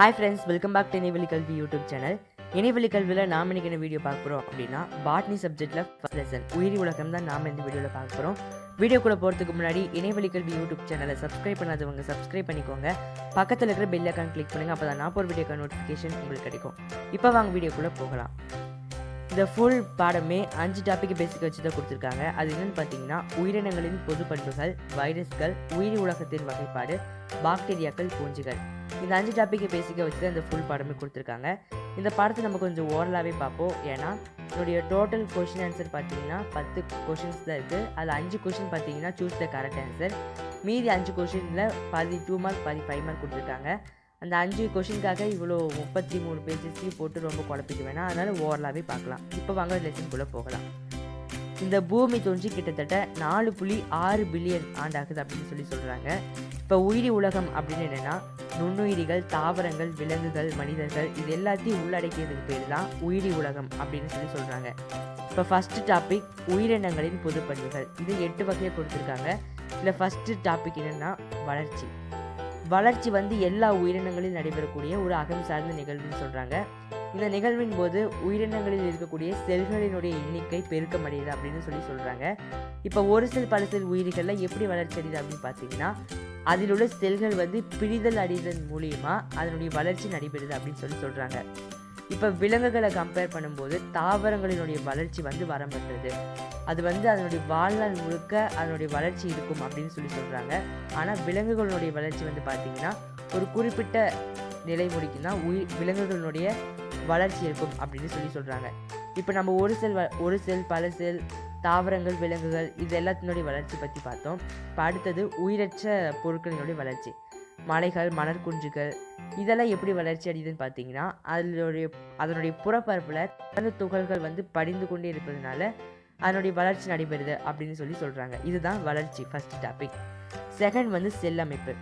Hi friends welcome back to Inaiveli Kalvi YouTube channel இணைவெளி கல்வியில் நாம் இன்றைக்கி என்ன வீடியோ பார்க்க போகிறோம் அப்படின்னா பாட்னி சப்ஜெக்ட்டில் ஃபஸ்ட் லெசன் உயிரி உலகம் தான் நாம் இந்த வீடியோவில் பார்க்க போகிறோம் வீடியோக்குள்ளே போகிறதுக்கு முன்னாடி இணைவெளி கல்வி யூடியூப் சேனலை சப்ஸ்கிரைப் பண்ணாதவங்க சப்ஸ்கிரைப் பண்ணிக்கோங்க. பக்கத்தில் இருக்கிற பெல் ஐக்கான் கிளிக் பண்ணுங்கள் அப்போ தான் நான் போகிற வீடியோக்கான நோட்டிஃபிகேஷன் உங்களுக்கு கிடைக்கும். இப்போ வாங்க வீடியோக்குள்ளே போகலாம். இந்த ஃபுல் பாடமே அஞ்சு டாபிக் பேசிக் வச்சு தான் கொடுத்துருக்காங்க. அது என்னென்னு பார்த்தீங்கன்னா உயிரினங்களின் பொது பண்புகள் வைரஸ்கள் உயிரி உலகத்தின் வகைப்பாடு பாக்டீரியாக்கள் பூஞ்சிகள். இந்த அஞ்சு டாப்பிக்கை பேசிக்க வச்சு தான் இந்த ஃபுல் பாடமே கொடுத்துருக்காங்க. இந்த பாடத்தை நம்ம கொஞ்சம் ஓரலாகவே பார்ப்போம். ஏன்னா என்னுடைய டோட்டல் கொஷின் ஆன்சர் பார்த்தீங்கன்னா பத்து கொஷின்ஸ் தான் இருக்குது அதில் அஞ்சு கொஷின் பார்த்தீங்கன்னா சூஸ் த கரெக்ட் ஆன்சர் மீதி அஞ்சு கொஷினில் பாதி டூ மார்க் பாதி ஃபைவ் மார்க் கொடுத்துருக்காங்க. அந்த அஞ்சு கொஷினுக்காக இவ்வளோ முப்பத்தி மூணு பேஜஸ்லையும் போட்டு ரொம்ப குழப்பிக்க வேணாம். அதனால் ஓரலாகவே பார்க்கலாம். இப்போ வாங்க லெசன்குள்ளே போகலாம். இந்த பூமி தோன்றி கிட்டத்தட்ட நாலு புள்ளி ஆறு பில்லியன் ஆண்டாகுது அப்படின்னு சொல்லி சொல்கிறாங்க இப்போ உயிரி உலகம் அப்படின்னு என்னென்னா நுண்ணுயிரிகள் தாவரங்கள் விலங்குகள் மனிதர்கள் இது எல்லாத்தையும் உள்ளடக்கியதுக்கு பேர் தான் உயிரி உலகம் அப்படின்னு சொல்லி சொல்கிறாங்க இப்போ ஃபஸ்ட்டு டாபிக் உயிரினங்களின் பொது பண்புகள் இது எட்டு வகையை கொடுத்துருக்காங்க. இதில் ஃபஸ்ட்டு டாபிக் என்னென்னா வளர்ச்சி. வளர்ச்சி வந்து எல்லா உயிரினங்களில் நடைபெறக்கூடிய ஒரு அகம் சார்ந்த நிகழ்வுன்னு சொல்கிறாங்க இந்த நிகழ்வின் போது உயிரினங்களில் இருக்கக்கூடிய செல்களினுடைய எண்ணிக்கை பெருக்கமடையுது அப்படின்னு சொல்லி சொல்கிறாங்க இப்போ ஒரு சில பல சில உயிரிகளில் எப்படி வளர்ச்சி அடையுது அப்படின்னு பார்த்தீங்கன்னா அதில் உள்ள செல்கள் வந்து பிரிதல் அடைதல் மூலியமாக அதனுடைய வளர்ச்சி நடைபெறுது அப்படின்னு சொல்லி சொல்கிறாங்க இப்போ விலங்குகளை கம்பேர் பண்ணும்போது தாவரங்களினுடைய வளர்ச்சி வந்து வரம்பற்றது அது வந்து அதனுடைய வாழ்நாள் முழுக்க அதனுடைய வளர்ச்சி இருக்கும் அப்படின்னு சொல்லி சொல்கிறாங்க ஆனால் விலங்குகளுடைய வளர்ச்சி வந்து பார்த்திங்கன்னா ஒரு குறிப்பிட்ட நிலை முடிக்கும் தான் உயிர் விலங்குகளினுடைய வளர்ச்சி இருக்கும் அப்படின்னு சொல்லி சொல்கிறாங்க இப்போ நம்ம ஒரு செல் வ- ஒரு செல் பல செல் தாவரங்கள் விலங்குகள் இது எல்லாத்தினுடைய வளர்ச்சி பற்றி பார்த்தோம். இப்போ அடுத்தது உயிரற்ற பொருட்களினுடைய வளர்ச்சி. மலைகள் மணற்குன்றுகள் இதெல்லாம் எப்படி வளர்ச்சி அடையுதுன்னு பார்த்தீங்கன்னா அதனுடைய அதனுடைய புறப்பரப்பில் அந்த துகள்கள் வந்து படிந்து கொண்டே இருப்பதனால அதனுடைய வளர்ச்சி நடைபெறுது அப்படின்னு சொல்லி சொல்கிறாங்க இதுதான் வளர்ச்சி ஃபஸ்ட் டாபிக் செகண்ட் வந்து செல் அமைப்பு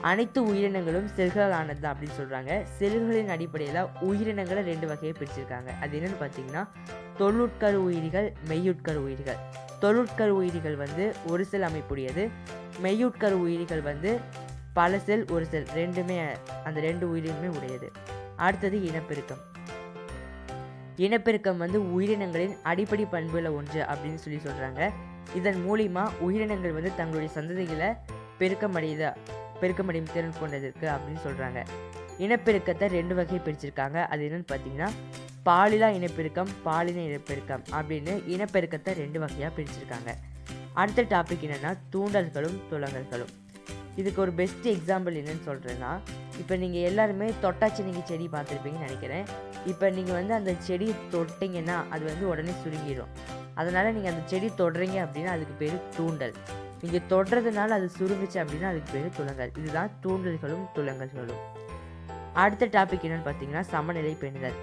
அனைத்து உயிரினங்களும் செல்களானது தான் அப்படின்னு சொல்கிறாங்க செல்களின் அடிப்படையில் உயிரினங்களை ரெண்டு வகையை பிரிச்சிருக்காங்க. அது என்னன்னு பார்த்தீங்கன்னா தொழுட்கரு உயிரிகள் மெய்யுட்கரு உயிரிகள். தொழுட்கரு உயிரிகள் வந்து ஒரு செல் அமைப்புடையது. மெய்யுட்கரு உயிரிகள் வந்து பல செல் ஒரு செல் ரெண்டுமே அந்த ரெண்டு உயிரினமே உடையது. அடுத்தது இனப்பெருக்கம். இனப்பெருக்கம் வந்து உயிரினங்களின் அடிப்படை பண்புல ஒன்று அப்படின்னு சொல்லி சொல்கிறாங்க இதன் மூலிமா உயிரினங்கள் வந்து தங்களுடைய சந்ததிகளை பெருக்கமடையுதா பெருக்கமடையும் திறன் கொண்டதற்கு அப்படின்னு சொல்கிறாங்க இனப்பெருக்கத்தை ரெண்டு வகை பிரிச்சிருக்காங்க. அது என்னென்னு பார்த்தீங்கன்னா பாலிலா இனப்பெருக்கம் பாலின இனப்பெருக்கம் அப்படின்னு இனப்பெருக்கத்தை ரெண்டு வகையாக பிரிச்சிருக்காங்க. அடுத்த டாபிக் என்னென்னா தூண்டல்களும் துலங்கல்களும் இதுக்கு ஒரு பெஸ்ட் எக்ஸாம்பிள் என்னன்னு சொல்கிறேன்னா இப்போ நீங்கள் எல்லாருமே தொட்டாச்சினிங்கி செடி பார்த்துருப்பீங்கன்னு நினைக்கிறேன். இப்போ நீங்கள் வந்து அந்த செடி தொட்டிங்கன்னா அது வந்து உடனே சுருங்கிடும் அதனால் நீங்கள் அந்த செடி தொடுறீங்க அப்படின்னா அதுக்கு பேர் தூண்டல். நீங்கள் தொடுறதுனால அது சுருங்குச்சு அப்படின்னா அதுக்கு பேர் துளங்கல் இதுதான் தூண்டல்களும் துளங்கல்களும் அடுத்த டாபிக் என்னென்னு பார்த்தீங்கன்னா சமநிலை பெண்கள்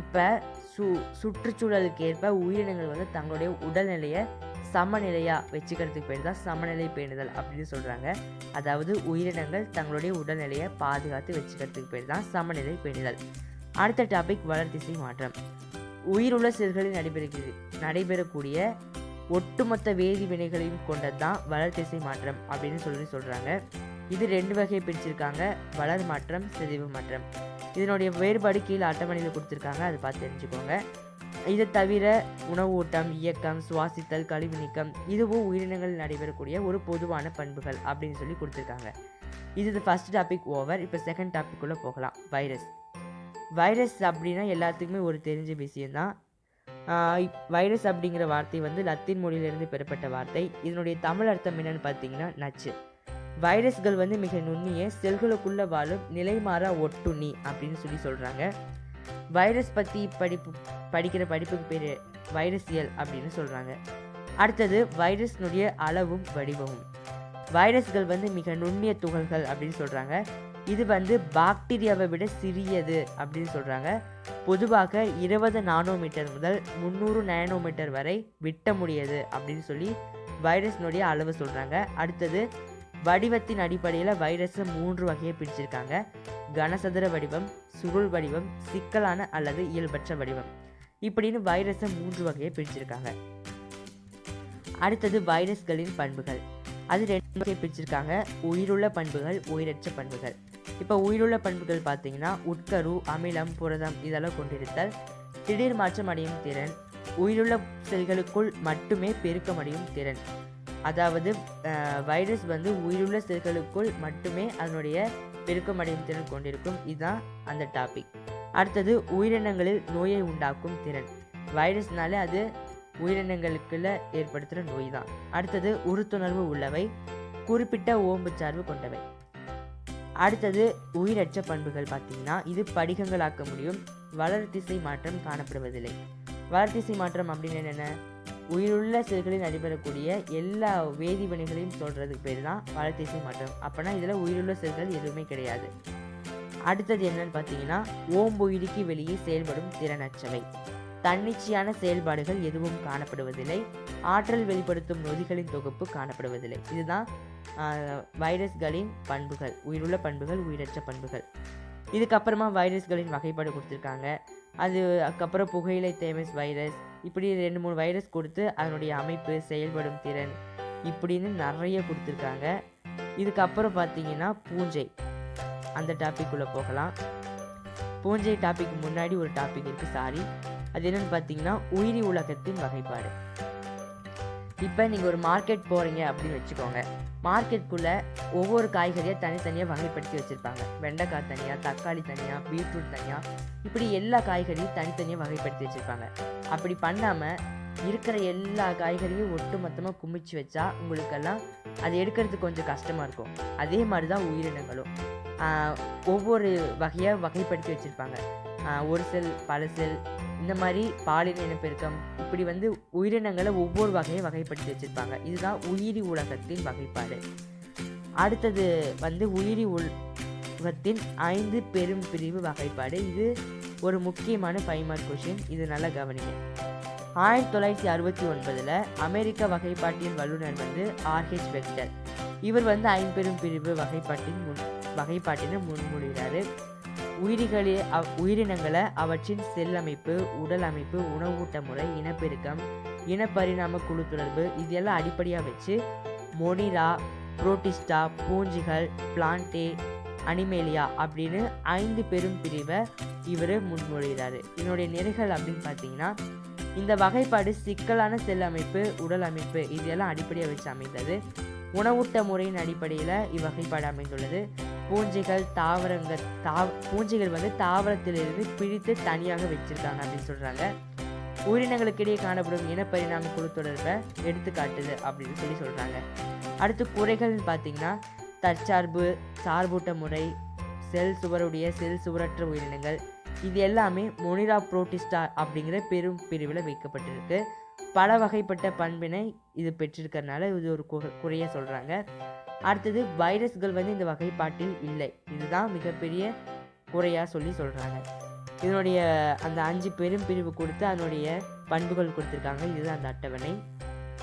இப்போ சு சுற்றுச்சூழலுக்கு ஏற்ப உயிரினங்கள் வந்து தங்களுடைய உடல்நிலையை சமநிலையாக வச்சுக்கிறதுக்கு பேர் தான் சமநிலை பேணுதல் அப்படின்னு சொல்கிறாங்க அதாவது உயிரினங்கள் தங்களுடைய உடல்நிலையை பாதுகாத்து வச்சுக்கிறதுக்கு பேர் தான் சமநிலை பேணுதல். அடுத்த டாபிக் வளர்த்திசை மாற்றம். உயிருள்ள செல்களில் நடைபெறுகிறது நடைபெறக்கூடிய ஒட்டுமொத்த வேதி வினைகளையும் கொண்டது தான் வளர்த்திசை மாற்றம் அப்படின்னு சொல்லி சொல்கிறாங்க இது ரெண்டு வகையை பிரிச்சிருக்காங்க. வளர் மாற்றம் செறிவு மாற்றம். இதனுடைய வேறுபாடு கீழே அட்டவணையில் கொடுத்துருக்காங்க. அதை பார்த்து தெரிஞ்சுக்கோங்க. இது தவிர உணவு ஊட்டம் இயக்கம் சுவாசித்தல் கழிவு நீக்கம் இதுவும் உயிரினங்களில் நடைபெறக்கூடிய ஒரு பொதுவான பண்புகள் அப்படின்னு சொல்லி கொடுத்துருக்காங்க. இது ஃபர்ஸ்ட் டாபிக் ஓவர் இப்போ செகண்ட் டாபிக்குள்ளே போகலாம். வைரஸ் வைரஸ் அப்படின்னா எல்லாத்துக்குமே ஒரு தெரிஞ்ச விஷயந்தான் வைரஸ் அப்படிங்கிற வார்த்தை வந்து லத்தீன் மொழியிலிருந்து பெறப்பட்ட வார்த்தை. இதனுடைய தமிழ் அர்த்தம் என்னன்னு பார்த்தீங்கன்னா நச்சு. வைரஸ்கள் வந்து மிக நுண்ணிய செல்களுக்குள்ளே வாழும் நிலைமாறா ஒட்டுண்ணி அப்படின்னு சொல்லி சொல்கிறாங்க வைரஸ் பற்றி படிப்பு படிக்கிற படிப்புக்கு பேர் வைரசியல் அப்படின்னு சொல்கிறாங்க அடுத்தது வைரஸ்னுடைய அளவும் வடிவமும். வைரஸ்கள் வந்து மிக நுண்ணிய துகள்கள் அப்படின்னு சொல்கிறாங்க இது வந்து பாக்டீரியாவை விட சிறியது அப்படின்னு சொல்கிறாங்க பொதுவாக இருபது நானோமீட்டர் முதல் முந்நூறு நானோமீட்டர் வரை விட்ட முடியாது அப்படின்னு சொல்லி வைரஸ்னுடைய அளவு சொல்கிறாங்க அடுத்தது வடிவத்தின் அடிப்படையில் வைரஸை மூன்று வகையை பிரிச்சிருக்காங்க. கனசதுர வடிவம் சுருள் வடிவம் சிக்கலான அல்லது இயல்பற்ற வடிவம். இப்படின்னு வைரஸை மூன்று வகையை பிரிச்சிருக்காங்க. அடுத்தது வைரஸ்களின் பண்புகள். அது ரெண்டு வகையை பிரிச்சிருக்காங்க. உயிருள்ள பண்புகள் உயிரற்ற பண்புகள். இப்போ உயிருள்ள பண்புகள் பார்த்தீங்கன்னா உட்கரு அமிலம் புரதம் இதெல்லாம் கொண்டிருத்தல் திடீர் மாற்றம் அடையும் திறன் உயிருள்ள செல்களுக்குள் மட்டுமே பெருக்கமடையும் திறன். அதாவது வைரஸ் வந்து உயிருள்ள செல்களுக்குள் மட்டுமே அதனுடைய பெருக்கமடையும் திறன் கொண்டிருக்கும். இதுதான் அந்த டாபிக் அடுத்தது உயிரினங்களில் நோயை உண்டாக்கும் திறன். வைரஸ்னாலே அது உயிரினங்களுக்குள்ள ஏற்படுத்துகிற நோய் தான் அடுத்தது உறுத்துணர்வு உள்ளவை. குறிப்பிட்ட ஓம்புச்சார்பு கொண்டவை. அடுத்தது உயிரற்ற பண்புகள் பார்த்தீங்கன்னா இது படிகங்களாக்க முடியும். வளர்த்திசை மாற்றம் காணப்படுவதில்லை. வளர்த்திசை மாற்றம் அப்படின்னு என்னென்ன? உயிருள்ள செல்களில் நடைபெறக்கூடிய எல்லா வேதிவினைகளையும் சொல்கிறதுக்கு பேர் தான் வளர்த்திசை மாற்றம். அப்போனா இதில் உயிருள்ள செல்கள் எதுவுமே கிடையாது. அடுத்தது என்னன்னு பார்த்தீங்கன்னா ஓம்புயிருக்கு வெளியே செயல்படும் திறனற்றவை. தன்னிச்சையான செயல்பாடுகள் எதுவும் காணப்படுவதில்லை. ஆற்றல் வெளிப்படுத்தும் நொதிகளின் தொகுப்பு காணப்படுவதில்லை. இதுதான் வைரஸ்களின் பண்புகள் உயிருள்ள பண்புகள் உயிரற்ற பண்புகள். இதுக்கப்புறமா வைரஸ்களின் வகைப்பாடு கொடுத்துருக்காங்க. அது அதுக்கப்புறம் புகையிலை தேமஸ் வைரஸ் இப்படி ரெண்டு மூணு வைரஸ் கொடுத்து அதனுடைய அமைப்பு செயல்படும் திறன் இப்படின்னு நிறைய கொடுத்துருக்காங்க. இதுக்கப்புறம் பார்த்தீங்கன்னா பூஞ்சை. அந்த டாபிக் போகலாம். பூஞ்சை டாபிக் முன்னாடி ஒரு டாபிக் இருக்குது சாரி அது என்னென்னு பார்த்தீங்கன்னா உயிரி உலகத்தின் வகைப்பாடு. இப்போ நீங்கள் ஒரு மார்க்கெட் போகிறீங்க அப்படின்னு வச்சுக்கோங்க. மார்க்கெட்டுக்குள்ளே ஒவ்வொரு காய்கறியை தனித்தனியாக வகைப்படுத்தி வச்சுருப்பாங்க. வெண்டைக்காய் தனியாக தக்காளி தனியாக பீட்ரூட் தனியாக இப்படி எல்லா காய்கறியும் தனித்தனியாக வகைப்படுத்தி வச்சுருப்பாங்க. அப்படி பண்ணாமல் இருக்கிற எல்லா காய்கறியும் ஒட்டு மொத்தமாக குமிச்சு வச்சா உங்களுக்கெல்லாம் அது எடுக்கிறதுக்கு கொஞ்சம் கஷ்டமாக இருக்கும். அதே மாதிரி தான் உயிரினங்களும் ஒவ்வொரு வகையாக வகைப்படுத்தி வச்சுருப்பாங்க. ஒரு செல் பல செல் இந்த மாதிரி பாலின இனப்பெருக்கம் இப்படி வந்து உயிரினங்களை ஒவ்வொரு வகையை வகைப்படுத்தி வச்சுருப்பாங்க. இதுதான் உயிரி உலகத்தின் வகைப்பாடு. அடுத்தது வந்து உயிரி உலகத்தின் ஐந்து பெரும் பிரிவு வகைப்பாடு. இது ஒரு முக்கியமான பைமார்க் கொஷின் இது நல்லா கவனிங்க. ஆயிரத்தி தொள்ளாயிரத்தி அறுபத்தி ஒன்பதில் அமெரிக்க வகைப்பாட்டின் வல்லுநர் வந்து ஆர்ஹெச் வெக்டர். இவர் வந்து ஐம்பெரும் பிரிவு வகைப்பாட்டின் முன் வகைப்பாட்டினை முன்மொழிகிறாரு. உயிரிகளில் அவ் உயிரினங்களை அவற்றின் செல் அமைப்பு உடல் அமைப்பு உணவூட்ட முறை இனப்பெருக்கம் இனப்பரிணாம குழு தொடர்பு இதெல்லாம் அடிப்படையாக வச்சு மொனிரா புரோட்டிஸ்டா பூஞ்சிகள் பிளான்டே அனிமேலியா அப்படின்னு ஐந்து பெரும் பிரிவை இவர் முன்மொழிகிறாரு. இதனுடைய நிறைகள் அப்படின்னு பார்த்தீங்கன்னா இந்த வகைப்பாடு சிக்கலான செல் அமைப்பு உடல் அமைப்பு இதெல்லாம் அடிப்படையாக வச்சு அமைந்தது. உணவூட்ட முறையின் அடிப்படையில் இவ்வகைப்பாடு அமைந்துள்ளது. பூஞ்சைகள் தாவரங்கள் தாவ பூஞ்சைகள் வந்து தாவரத்திலிருந்து பிரித்து தனியாக வச்சிருக்காங்க அப்படின்னு சொல்கிறாங்க உயிரினங்களுக்கிடையே காணப்படும் இனப்பரிணாம குழு தொடர்பை எடுத்துக்காட்டுது அப்படின்னு சொல்லி சொல்கிறாங்க அடுத்து குறைகள்னு பார்த்தீங்கன்னா தற்சார்பு சார்பூட்ட முறை செல் சுவருடைய செல் சுவரற்ற உயிரினங்கள் இது எல்லாமே மொனிரா புரோட்டிஸ்டா அப்படிங்கிற பெரும் பிரிவில் வைக்கப்பட்டிருக்கு. பல வகைப்பட்ட பண்பினை இது பெற்றிருக்கிறதுனால இது ஒரு கு- குறைய சொல்கிறாங்க அடுத்தது வைரஸ்கள் வந்து இந்த வகைப்பாட்டில் இல்லை. இதுதான் மிகப்பெரிய குறையாக சொல்லி சொல்கிறாங்க இதனுடைய அந்த அஞ்சு பெரும் பிரிவு கொடுத்து அதனுடைய பண்புகள் கொடுத்துருக்காங்க. இதுதான் அந்த அட்டவணை.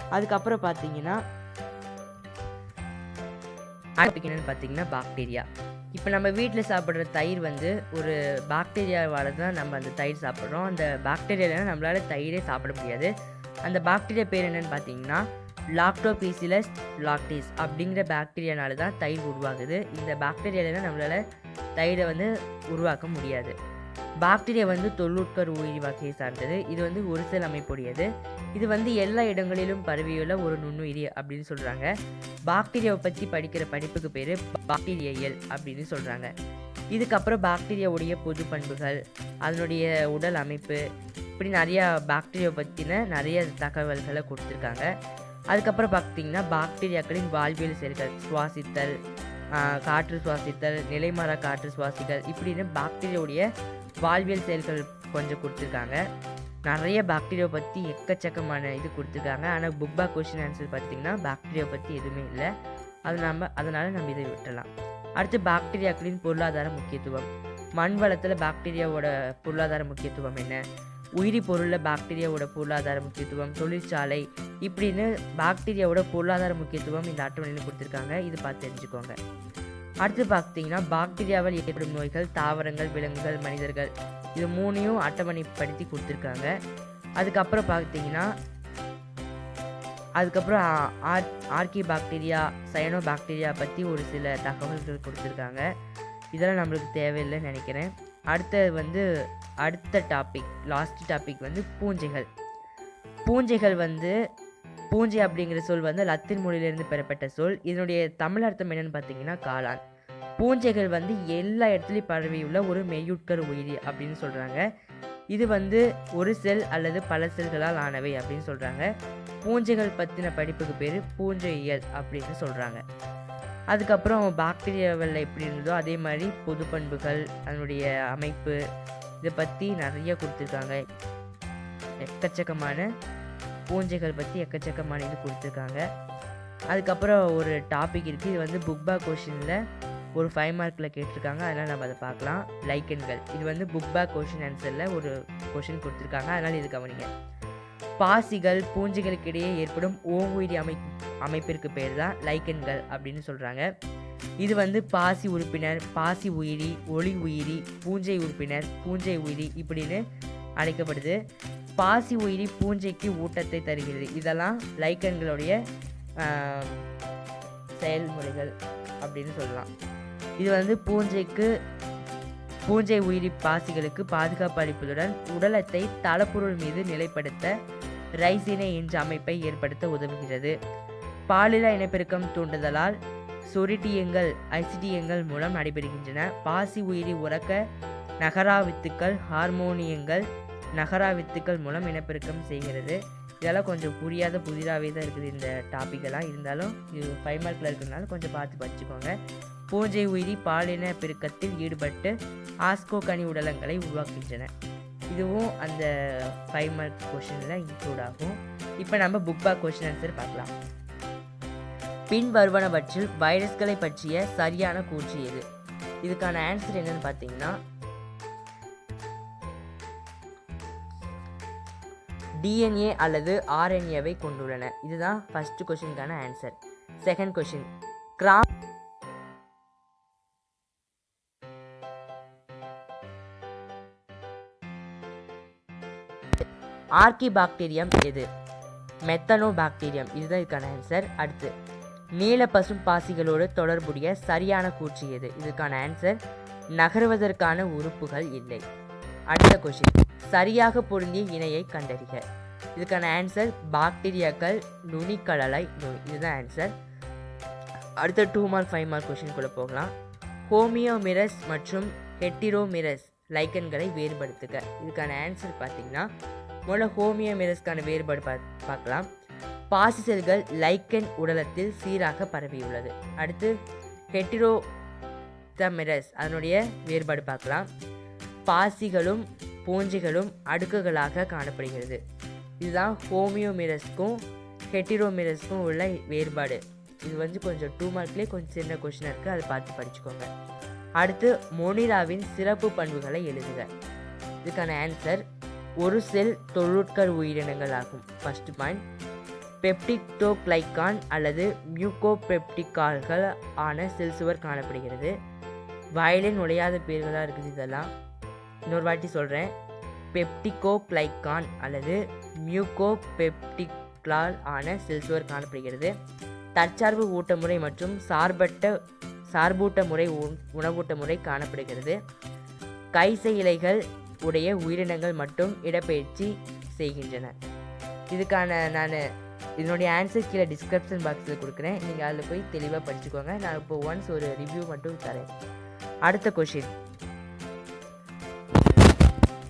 அதுக்கப்புறம் பார்த்தீங்கன்னா அடுத்து என்னன்னு பார்த்தீங்கன்னா பாக்டீரியா. இப்போ நம்ம வீட்டில் சாப்பிட்ற தயிர் வந்து ஒரு பாக்டீரியாவால் தான் நம்ம அந்த தயிர் சாப்பிட்றோம். அந்த பாக்டீரியாவில் நம்மளால் தயிரே சாப்பிட முடியாது. அந்த பாக்டீரியா பேர் என்னன்னு பார்த்தீங்கன்னா லாக்டோபீசிலஸ் லாக்டிஸ் அப்படிங்கிற பாக்டீரியானால தான் தயிர் உருவாகுது. இந்த பாக்டீரியாவில் நம்மளால் தயிரை வந்து உருவாக்க முடியாது. பாக்டீரியா வந்து தொல்லுட்கர் உயிரி வகையை சார்ந்தது. இது வந்து ஒரு செல் அமைப்புடையது. இது வந்து எல்லா இடங்களிலும் பரவியுள்ள ஒரு நுண்ணுயிரி அப்படின்னு சொல்கிறாங்க பாக்டீரியாவை பற்றி படிக்கிற படிப்புக்கு பேர் பாக்டீரியல் அப்படின்னு சொல்கிறாங்க இதுக்கப்புறம் பாக்டீரியாவுடைய பொது பண்புகள் அதனுடைய உடல் அமைப்பு இப்படி நிறையா பாக்டீரியா பற்றின நிறைய தகவல்களை கொடுத்துருக்காங்க. அதுக்கப்புறம் பார்த்தீங்கன்னா பாக்டீரியாக்களின் வாழ்வியல் செயல்கள் சுவாசித்தல் காற்று சுவாசித்தல் நிலைமர காற்று சுவாசித்தல் இப்படின்னு பாக்டீரியாவுடைய வாழ்வியல் செயல்கள் கொஞ்சம் கொடுத்துருக்காங்க. நிறைய பாக்டீரியா பற்றி எக்கச்சக்கமான இது கொடுத்துருக்காங்க. ஆனால் புக்பா கொஷின் ஆன்சர் பார்த்தீங்கன்னா பாக்டீரியா பற்றி எதுவுமே இல்லை. அது நம்ம அதனால் நம்ம இதை விட்டுறலாம். அடுத்து பாக்டீரியாக்களின் பொருளாதார முக்கியத்துவம். மண் வளத்தில் பாக்டீரியாவோட பொருளாதார முக்கியத்துவம் என்ன? உயிரி பொருளில் பாக்டீரியாவோட பொருளாதார முக்கியத்துவம் தொழிற்சாலை இப்படின்னு பாக்டீரியாவோட பொருளாதார முக்கியத்துவம் இந்த அட்டவணையில் கொடுத்துருக்காங்க. இது பார்த்து தெரிஞ்சுக்கோங்க. அடுத்து பார்த்தீங்கன்னா பாக்டீரியாவால் ஏற்படும் நோய்கள் தாவரங்கள் விலங்குகள் மனிதர்கள் இது மூணையும் அட்டவணைப்படுத்தி கொடுத்துருக்காங்க. அதுக்கப்புறம் பார்த்தீங்கன்னா அதுக்கப்புறம் ஆ- ஆர் ஆர்கி பாக்டீரியா சயனோ பாக்டீரியா பற்றி ஒரு சில தகவல்கள் கொடுத்துருக்காங்க. இதெல்லாம் நம்மளுக்கு தேவையில்லைன்னு நினைக்கிறேன். அடுத்தது வந்து அடுத்த டாபிக் லாஸ்ட் டாபிக் வந்து பூஞ்சைகள். பூஞ்சைகள் வந்து பூஞ்சை அப்படிங்கிற சொல் வந்து லத்தீன் மொழியிலிருந்து பெறப்பட்ட சொல். இதனுடைய தமிழ் அர்த்தம் என்னன்னு பார்த்தீங்கன்னா காளான். பூஞ்சைகள் வந்து எல்லா இடத்துலையும் பரவியுள்ள ஒரு மெய்யுட்கர் உயிரி அப்படின்னு சொல்கிறாங்க இது வந்து ஒரு செல் அல்லது பல செல்களால் ஆனவை அப்படின்னு சொல்கிறாங்க பூஞ்சைகள் பற்றின படிப்புக்கு பேர் பூஞ்சையியல் அப்படின்னு சொல்கிறாங்க அதுக்கப்புறம் பாக்டீரியாவில் எப்படி இருந்ததோ அதே மாதிரி பொது பண்புகள் அதனுடைய அமைப்பு இதை பற்றி நிறைய கொடுத்துருக்காங்க. எக்கச்சக்கமான பூஞ்சைகள் பற்றி எக்கச்சக்கமான இது கொடுத்துருக்காங்க. அதுக்கப்புறம் ஒரு டாபிக் இருக்குது இது வந்து புக் பேக் கொஷினில் ஒரு ஃபைவ் மார்க்கில் கேட்டிருக்காங்க. அதனால் நம்ம அதை பார்க்கலாம். லைக்கன்கள் இது வந்து புக் பேக் கொஷின் ஆன்சரில் ஒரு கொஷின் கொடுத்துருக்காங்க. அதனால் இது கவனிங்க. பாசிகள் பூஞ்சைகளுக்கிடையே ஏற்படும் ஓங்குயிரி அமை அமைப்பிற்கு பேர் தான் லைக்கன்கள் அப்படின்னு சொல்கிறாங்க இது வந்து பாசி உறுப்பினர் பாசி உயிரி ஒளி உயிரி பூஞ்சை உறுப்பினர் பூஞ்சை உயிரி இப்படின்னு அழைக்கப்படுது. பாசி உயிரி பூஞ்சைக்கு ஊட்டத்தை தருகிறது. இதெல்லாம் லைக்கன்களுடைய செயல்முறைகள் அப்படின்னு சொல்லலாம். இது வந்து பூஞ்சைக்கு பூஞ்சை உயிரி பாசிகளுக்கு பாதுகாப்பு அளிப்பதுடன் உடலத்தை தளப்பொருள் மீது நிலைப்படுத்த ரைசினை என்ற அமைப்பை ஏற்படுத்த உதவுகிறது. பாலில இனப்பெருக்கம் தூண்டுதலால் சொரிட்டியங்கள் ஐசிடியங்கள் மூலம் நடைபெறுகின்றன. பாசி உயிரி உறக்க நகரா வித்துக்கள் ஹார்மோனியங்கள் நகரா வித்துக்கள் மூலம் இனப்பெருக்கம் செய்கிறது. இதெல்லாம் கொஞ்சம் புரியாத புதிதாகவே தான் இருக்குது இந்த டாப்பிக்கெல்லாம் இருந்தாலும் இது ஃபைவ் மார்க்கில் இருக்கிறதுனால கொஞ்சம் பார்த்து படிச்சுக்கோங்க. பூஞ்சை உயிரி பாலின பெருக்கத்தில் ஈடுபட்டு ஆஸ்கோ கனி உடலங்களை உருவாக்குகின்றன. இதுவும் அந்த ஃபைவ் மார்க் கொஷினில் இன்க்ளூட் ஆகும். இப்போ நம்ம புக் பேக் கொஷின் ஆன்சர் பார்க்கலாம். பின் வருவனவற்றில் வைரஸ்களை பற்றிய சரியான கூற்று எது? இதுக்கான ஆன்சர் என்னன்னு பார்த்தீங்கன்னா டிஎன்ஏ அல்லது ஆர்என்ஏவை கொண்டுள்ளன. இதுதான் first கொஷினுக்கான answer second question gram archaebacterium எது? மெத்தனோ பாக்டீரியம் இதுதான் இதுக்கான ஆன்சர் அடுத்து நீல பசும் பாசிகளோடு தொடர்புடைய சரியான கூற்று எது? இதுக்கான ஆன்சர் நகர்வதற்கான உறுப்புகள் இல்லை. அடுத்த கொஷின் சரியாக பொருந்திய இணையை கண்டறிக. இதுக்கான ஆன்சர் பாக்டீரியாக்கள் நுனிக்கடலை நோய். இதுதான் ஆன்சர் அடுத்த டூ மார்க் ஃபைவ் மார்க் கொஷின்குள்ளே போகலாம். ஹோமியோமிரஸ் மற்றும் ஹெட்டிரோமிரஸ் லைக்கன்களை வேறுபடுத்துக. இதுக்கான ஆன்சர் பார்த்தீங்கன்னா முதல்ல ஹோமியோமிரஸ்க்கான வேறுபாடு பா பார்க்கலாம். பாசி செல்கள் லைக்கன் உடலத்தில் சீராக பரவியுள்ளது. அடுத்து ஹெட்டிரோ தமிரஸ் அதனுடைய வேறுபாடு பார்க்கலாம். பாசிகளும் பூஞ்சைகளும் அடுக்குகளாக காணப்படுகிறது. இதுதான் ஹோமியோமிரஸ்க்கும் ஹெட்டிரோமிரஸ்க்கும் உள்ள வேறுபாடு. இது வந்து கொஞ்சம் டூ மார்க்லேயே கொஞ்சம் சின்ன கொஷின் இருக்குது அதை பார்த்து படிச்சுக்கோங்க. அடுத்து மொனிராவின் சிறப்பு பண்புகளை எழுதுக. இதுக்கான ஆன்சர் ஒரு செல் தொழுட்கள் உயிரினங்கள் ஆகும் ஃபஸ்ட்டு பாயிண்ட் பெப்டிக்டோக்ளைகான் அல்லது மியூகோபெப்டிகால்கள் ஆன செல் சுவர் காணப்படுகிறது. வாயிலே நுழையாத பேர்களாக இருக்குது இதெல்லாம். இன்னொரு வாட்டி சொல்கிறேன் பெப்டிகோக்ளைகான் அல்லது மியூகோபெப்டிக்ளால் ஆன செல் சுவர் காணப்படுகிறது. தற்சார்பு ஊட்டமுறை மற்றும் சார்பட்ட சார்பூட்ட முறை உணவூட்ட முறை காணப்படுகிறது. கைசை இலைகள் உடைய உயிரினங்கள் மட்டும் இடப்பெயர்ச்சி செய்கின்றன. இதுக்கான நான் இதனுடைய ஆன்சர் கீழே டிஸ்கிரிப்ஷன் பாக்ஸில் கொடுக்குறேன். நீங்கள் அதில் போய் தெளிவாக படிச்சுக்கோங்க. நான் இப்போ ஒன்ஸ் ஒரு ரிவ்யூ மட்டும் தரேன். அடுத்த கொஷின்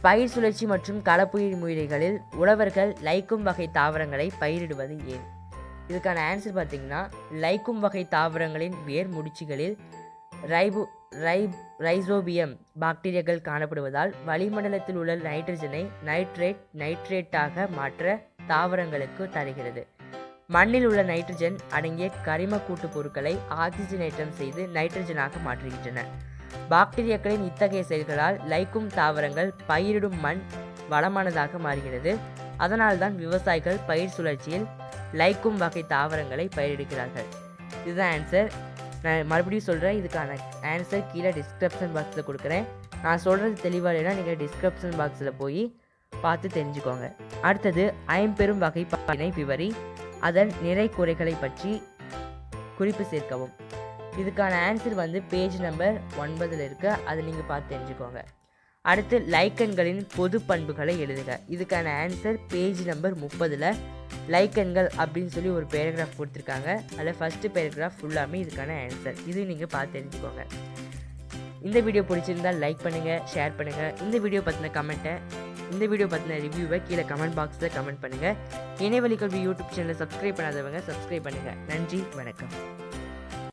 பயிர் சுழற்சி மற்றும் களப்புயிர் முயற்சிகளில் உழவர்கள் லைக்கும் வகை தாவரங்களை பயிரிடுவது ஏன்? இதுக்கான ஆன்சர் பார்த்தீங்கன்னா லைக்கும் வகை தாவரங்களின் வேர் முடிச்சுகளில் ரைபு ரை ரைசோபியம் பாக்டீரியாக்கள் காணப்படுவதால் வளிமண்டலத்தில் உள்ள நைட்ரஜனை நைட்ரேட் நைட்ரேட்டாக மாற்ற தாவரங்களுக்கு தருகிறது. மண்ணில் உள்ள நைட்ரஜன் அடங்கிய கரிம கூட்டுப் பொருட்களை ஆக்சிஜனேற்றம் செய்து நைட்ரஜனாக மாற்றுகின்றன. பாக்டீரியாக்களின் இத்தகைய செயல்களால் லைக்கும் தாவரங்கள் பயிரிடும் மண் வளமானதாக மாறுகிறது. அதனால்தான் விவசாயிகள் பயிர் சுழற்சியில் லைக்கும் வகை தாவரங்களை பயிரிடுகிறார்கள். இதுதான் ஆன்சர் நான் மறுபடியும் சொல்கிறேன் இதுக்கான ஆன்சர் கீழே டிஸ்கிரிப்ஷன் பாக்ஸில் கொடுக்குறேன். நான் சொல்கிறது தெளிவாக இல்லைன்னா நீங்கள் டிஸ்கிரிப்ஷன் பாக்ஸில் போய் பார்த்து தெரிஞ்சுக்கோங்க. அடுத்தது ஐம்பெரும் வகை பாலினை விவரி. அதன் நிறை குறைகளை பற்றி குறிப்பு சேர்க்கவும். இதுக்கான ஆன்சர் வந்து பேஜ் நம்பர் ஒன்பதில் இருக்குது அதை நீங்கள் பார்த்து தெரிஞ்சுக்கோங்க. அடுத்து லைக்கன்களின் பொது பண்புகளை எழுதுக. இதுக்கான ஆன்சர் பேஜ் நம்பர் முப்பதில் லைக்கன்கள் அப்படின்னு சொல்லி ஒரு பேராகிராஃப் கொடுத்துருக்காங்க. அதில் ஃபஸ்ட்டு பேராகிராஃப் ஃபுல்லாமே இதுக்கான ஆன்சர் இது நீங்கள் பார்த்து தெரிஞ்சுக்கோங்க. இந்த வீடியோ பிடிச்சிருந்தால் லைக் பண்ணுங்கள் ஷேர் பண்ணுங்கள் இந்த வீடியோ பற்றின கமெண்ட்டை இந்த வீடியோ பற்றின ரிவ்யூவை கீழே கமெண்ட் பாக்ஸில் கமெண்ட் பண்ணுங்கள் இணையவழி கல்வி யூடியூப் சேனலை சப்ஸ்கிரைப் பண்ணாதவங்க சப்ஸ்கிரைப் பண்ணுங்கள் நன்றி வணக்கம்.